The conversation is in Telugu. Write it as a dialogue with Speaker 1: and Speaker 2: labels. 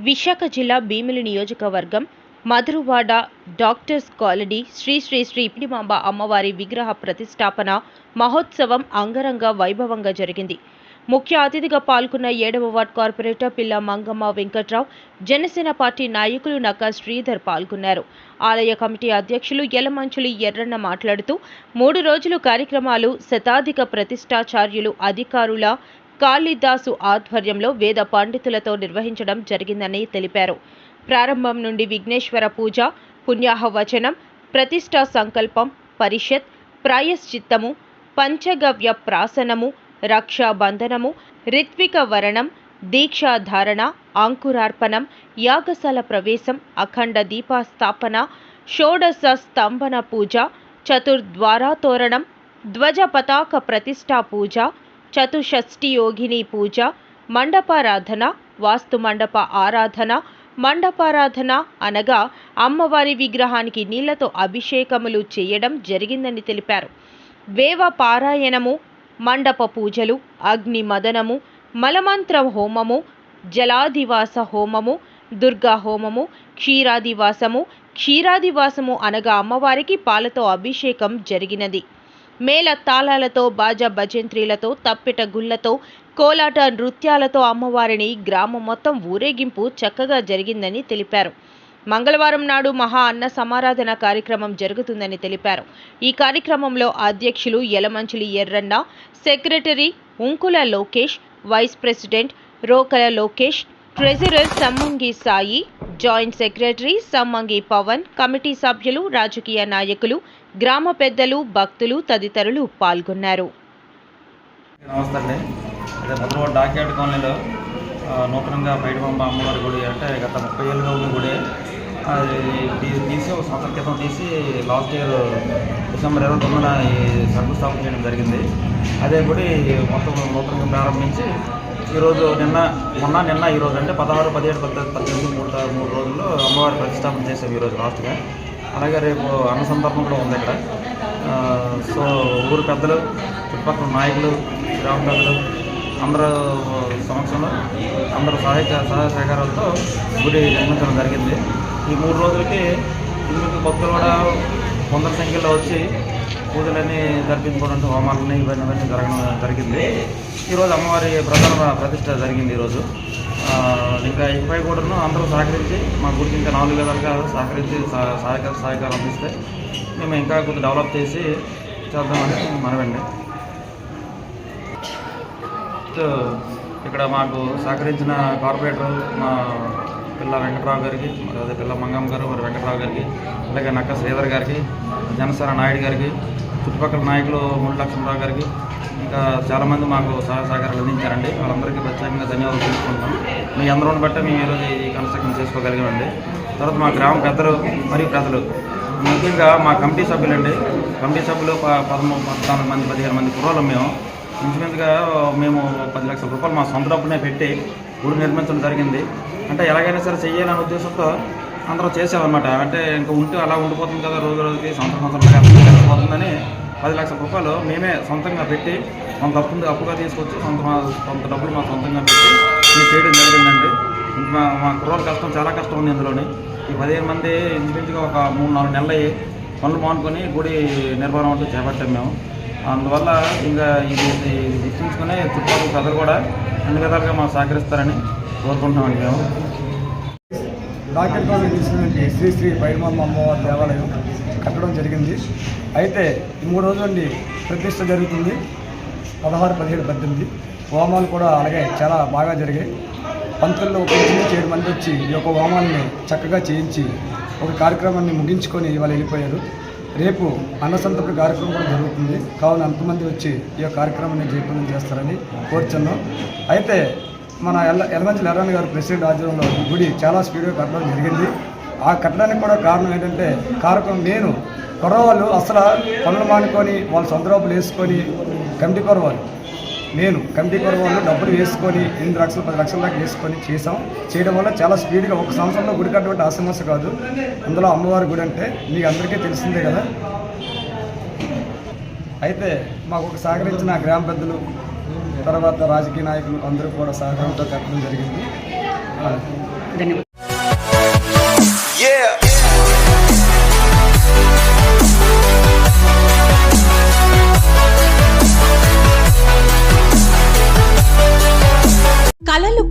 Speaker 1: విశాఖ జిల్లా భీమిలి నియోజకవర్గం మధురవాడ డాక్టర్స్ కాలనీ శ్రీ శ్రీ శ్రీ పిడిమాంబ అమ్మవారి విగ్రహ ప్రతిష్టాపన మహోత్సవం అంగరంగ వైభవంగా జరిగింది. ముఖ్య అతిథిగా పాల్గొన్న ఏడవ వార్డ్ కార్పొరేటర్ పిల్ల మంగమ్మ వెంకట్రావు జనసేన పార్టీ నాయకులు నక శ్రీధర్ పాల్గొన్నారు. ఆలయ కమిటీ అధ్యక్షులు యలమంచులి ఎర్రన్న మాట్లాడుతూ మూడు రోజులు కార్యక్రమాలు శతాధిక ప్రతిష్టాచార్యులు అధికారుల కాళిదాసు ఆధ్వర్యంలో వేద పండితులతో నిర్వహించడం జరిగిందని తెలిపారు. ప్రారంభం నుండి విఘ్నేశ్వర పూజ పుణ్యాహవచనం ప్రతిష్టా సంకల్పం పరిషత్ ప్రాయశ్చిత్తము పంచగవ్య ప్రాసనము రక్షాబంధనము రిత్విక వరణం దీక్షాధారణ అంకురార్పణం యాగశాల ప్రవేశం అఖండ దీపస్థాపన షోడశ స్తంభన పూజ చతుర్ద్వారాతోరణం ధ్వజ పతాక ప్రతిష్టా పూజ చతుషష్ఠి యోగిని పూజ మండపారాధన వాస్తు మండప ఆరాధన మండపారాధన అనగా అమ్మవారి విగ్రహానికి నీళ్ళతో అభిషేకములు చేయడం జరిగిందని తెలిపారు. వేవ పారాయణము మండప పూజలు అగ్ని మదనము మలమంత్ర హోమము జలాదివాస హోమము దుర్గా హోమము క్షీరాదివాసము క్షీరాదివాసము అనగా అమ్మవారికి పాలతో అభిషేకం జరిగినది. మేళ తాళాలతో బాజా భజంత్రీలతో తప్పెట గుళ్ళతో కోలాట నృత్యాలతో అమ్మవారిని గ్రామం మొత్తం ఊరేగింపు చక్కగా జరిగిందని తెలిపారు. మంగళవారం నాడు మహా అన్న సమారాధన కార్యక్రమం జరుగుతుందని తెలిపారు. ఈ కార్యక్రమంలో అధ్యక్షులు Yalamanchili Erranna secretary Unkula Lokesh vice president Rokala Lokesh treasurer Sammangi Sai joint secretary Sammangi Pavan committee సభ్యులు రాజకీయ నాయకులు గ్రామ పెద్దలు భక్తులు తదితరులు పాల్గొన్నారు.
Speaker 2: నమస్తే అదే మధురవాడ డాక్యార్డ్ కాలనీలో నూతనంగా బయట బొమ్మ అమ్మవారి గుడి అంటే గత ముప్పై ఏళ్ళుగా ఉన్న గుడి. తీసి ఒక సంవత్సరం క్రితం తీసి లాస్ట్ ఇయర్ డిసెంబర్ ఇరవై తొమ్మిదిన ఈ శంకుస్థాపన చేయడం జరిగింది. అదే గుడి మొత్తం నూతనంగా ప్రారంభించి ఈరోజు నిన్న మొన్న నిన్న ఈరోజు అంటే పదహారు పదిహేడు పద్దెనిమిది పద్దెనిమిది మూడు మూడు రోజుల్లో అమ్మవారి ప్రతిష్టాపన చేసాం ఈరోజు లాస్ట్గా. అలాగే రేపు అన్న సందర్భం కూడా ఉంది ఇక్కడ. సో ఊరు పెద్దలు చుట్టుపక్కల నాయకులు గ్రామ పెద్దలు అందరూ సమక్షంలో అందరూ సహాయక సహాయ సహకారాలతో గుడి నిర్మించడం జరిగింది. ఈ మూడు రోజులకి ఇందుకు భక్తులు కూడా వందల సంఖ్యలో వచ్చి పూజలన్నీ జరిపించుకోవడం హోమాలని ఇవన్నీ ఇవన్నీ జరగడం జరిగింది. ఈరోజు అమ్మవారి ప్రధాన ప్రతిష్ట జరిగింది ఈరోజు ఇంకా ఇకపై కూడాను అందరూ సహకరించి మా గుడికి ఇంకా నాలుగు విధాలుగా సహకరించి సహ- సహాయక సహకారం అందిస్తే మేము ఇంకా కొద్దిగా డెవలప్ చేసి చేద్దామని మనవండి సో ఇక్కడ మాకు సహకరించిన కార్పొరేటర్ మా పిల్ల వెంకట్రావు గారికి అదే పిల్ల మంగమ్మ గారు మరి వెంకటరావు గారికి అలాగే నక్క శ్రీధర్ గారికి జనసేన నాయుడు గారికి చుట్టుపక్కల నాయకులు మూడు లక్ష్మణరావు గారికి ఇంకా చాలామంది మాకు సహాయ సహకారాలు అందించారండి. వాళ్ళందరికీ ప్రత్యేకంగా ధన్యవాదాలు తెలుసుకుంటాం మీ అందరం బట్టే మేము ఈరోజు ఈ కన్స్ట్రక్షన్ చేసుకోగలిగామండి. తర్వాత మా గ్రామ పెద్దలు మరియు ప్రజలు. ముఖ్యంగా మా కమిటీ సభ్యులండి. కమిటీ సభ్యులు ప- పదమూడు పద్నాలుగు మంది పదిహేను మంది కుర్రోళ్ళం మేము. ఇంచుమించుగా మేము పది లక్షల రూపాయలు మా సొంత డబ్బునే పెట్టి గుడి నిర్మించడం జరిగింది. అంటే ఎలాగైనా సరే చెయ్యాలనే ఉద్దేశంతో అందరూ చేసామన్నమాట అంటే ఇంకా ఉంటే అలా ఉండిపోతుంది కదా రోజు రోజుకి సంవత్సరం సంవత్సరం పది లక్షల రూపాయలు మేమే సొంతంగా పెట్టి మన తప్పు అప్పుగా తీసుకొచ్చి సొంత మా సొంత డబ్బులు మా సొంతంగా పెట్టి మేము చేయడం జరిగిందండి. మా మా కుర్రోళ్ళ కష్టం చాలా కష్టం ఉంది ఇందులోని. ఈ పదిహేను మంది ఇంచుమించుగా ఒక మూడు నాలుగు నెలలు అయ్యి పనులు మానుకొని గుడి నిర్మాణం అంటూ చేపట్టాం మేము. అందువల్ల ఇంకా ఇది ఇది గుర్తుంచుకొని చుట్టుపక్కల ప్రజలు కూడా అన్ని విధాలుగా మాకు సహకరిస్తారని కోరుకుంటున్నామండి మేము.
Speaker 3: డాక్టర్ కాలేజ్ తీసుకున్నటువంటి శ్రీ శ్రీ బైరమమ్మ అమ్మవారి దేవాలయం కట్టడం జరిగింది. అయితే ఈ మూడు రోజుల నుండి ప్రతిష్ట జరుగుతుంది. పదహారు పదిహేడు పద్దెనిమిది హోమాలు కూడా అలాగే చాలా బాగా జరిగాయి. పంతుల్లో ఒక నుంచి ఏడు మంది వచ్చి ఈ యొక్క హోమాన్ని చక్కగా చేయించి ఒక కార్యక్రమాన్ని ముగించుకొని వాళ్ళు వెళ్ళిపోయారు. రేపు అన్నసంతర్పణ కార్యక్రమం కూడా జరుగుతుంది. కావున అంతమంది వచ్చి ఈ కార్యక్రమాన్ని జయప్రదం చేస్తారని కోరుచున్నాం. అయితే మన ఎల్ల ఎలమంచి గారు ప్రెసిడెంట్ ఆధ్వర్యంలో గుడి చాలా స్పీడ్గా కట్టడం జరిగింది. ఆ కట్టడానికి కూడా కారణం ఏంటంటే కారకం నేను కొరవాళ్ళు అసలు పనులు మానుకొని వాళ్ళ సొంత రూపులు వేసుకొని కమిటీ కొరవాళ్ళు. నేను కమిటీ వాళ్ళు డబ్బులు వేసుకొని ఎనిమిది లక్షలు పది లక్షల దాకా వేసుకొని చేసాం చేయడం వల్ల చాలా స్పీడ్గా ఒక సంవత్సరంలో గుడి కట్టడం ఆసమస్య కాదు. అందులో అమ్మవారి గుడి అంటే మీకు అందరికీ తెలిసిందే కదా. అయితే మాకు ఒక సహకరించిన గ్రామ పెద్దలు తర్వాత రాజకీయ నాయకులు అందరూ కూడా సహకారంతో కట్టడం జరిగింది.